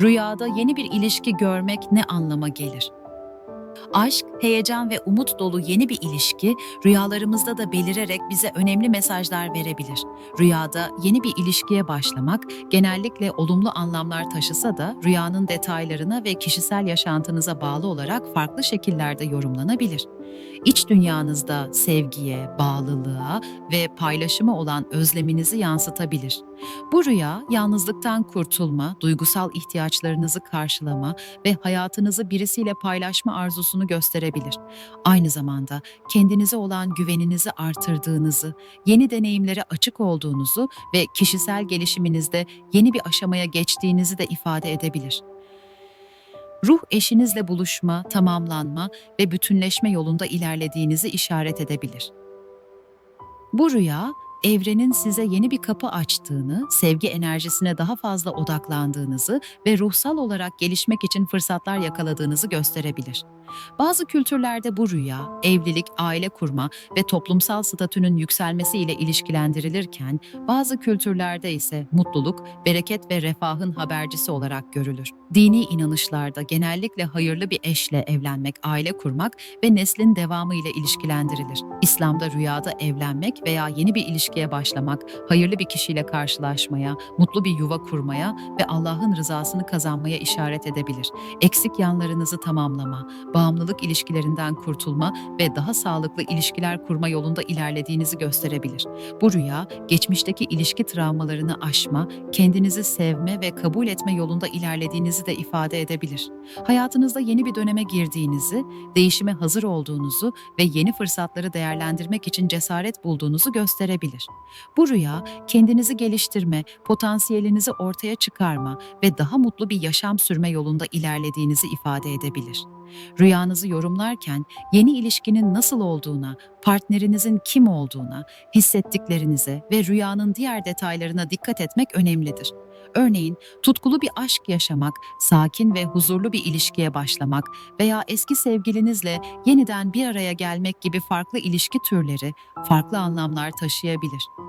Rüyada yeni bir ilişki görmek ne anlama gelir? Aşk, heyecan ve umut dolu yeni bir ilişki rüyalarımızda da belirerek bize önemli mesajlar verebilir. Rüyada yeni bir ilişkiye başlamak genellikle olumlu anlamlar taşısa da rüyanın detaylarına ve kişisel yaşantınıza bağlı olarak farklı şekillerde yorumlanabilir. İç dünyanızda sevgiye, bağlılığa ve paylaşıma olan özleminizi yansıtabilir. Bu rüya yalnızlıktan kurtulma, duygusal ihtiyaçlarınızı karşılama ve hayatınızı birisiyle paylaşma arzusunu gösterebilir. Aynı zamanda kendinize olan güveninizi artırdığınızı, yeni deneyimlere açık olduğunuzu ve kişisel gelişiminizde yeni bir aşamaya geçtiğinizi de ifade edebilir. Ruh eşinizle buluşma, tamamlanma ve bütünleşme yolunda ilerlediğinizi işaret edebilir. Bu rüya, evrenin size yeni bir kapı açtığını, sevgi enerjisine daha fazla odaklandığınızı ve ruhsal olarak gelişmek için fırsatlar yakaladığınızı gösterebilir. Bazı kültürlerde bu rüya, evlilik, aile kurma ve toplumsal statünün yükselmesiyle ilişkilendirilirken, bazı kültürlerde ise mutluluk, bereket ve refahın habercisi olarak görülür. Dini inanışlarda genellikle hayırlı bir eşle evlenmek, aile kurmak ve neslin devamı ile ilişkilendirilir. İslam'da rüyada evlenmek veya yeni bir ilişkiye başlamak, hayırlı bir kişiyle karşılaşmaya, mutlu bir yuva kurmaya ve Allah'ın rızasını kazanmaya işaret edebilir. Eksik yanlarınızı tamamlama, bağımlılık ilişkilerinden kurtulma ve daha sağlıklı ilişkiler kurma yolunda ilerlediğinizi gösterebilir. Bu rüya, geçmişteki ilişki travmalarını aşma, kendinizi sevme ve kabul etme yolunda ilerlediğinizi de ifade edebilir. Hayatınızda yeni bir döneme girdiğinizi, değişime hazır olduğunuzu ve yeni fırsatları değerlendirmek için cesaret bulduğunuzu gösterebilir. Bu rüya, kendinizi geliştirme, potansiyelinizi ortaya çıkarma ve daha mutlu bir yaşam sürme yolunda ilerlediğinizi ifade edebilir. Rüyanızı yorumlarken yeni ilişkinin nasıl olduğuna, partnerinizin kim olduğuna, hissettiklerinize ve rüyanın diğer detaylarına dikkat etmek önemlidir. Örneğin tutkulu bir aşk yaşamak, sakin ve huzurlu bir ilişkiye başlamak veya eski sevgilinizle yeniden bir araya gelmek gibi farklı ilişki türleri farklı anlamlar taşıyabilir.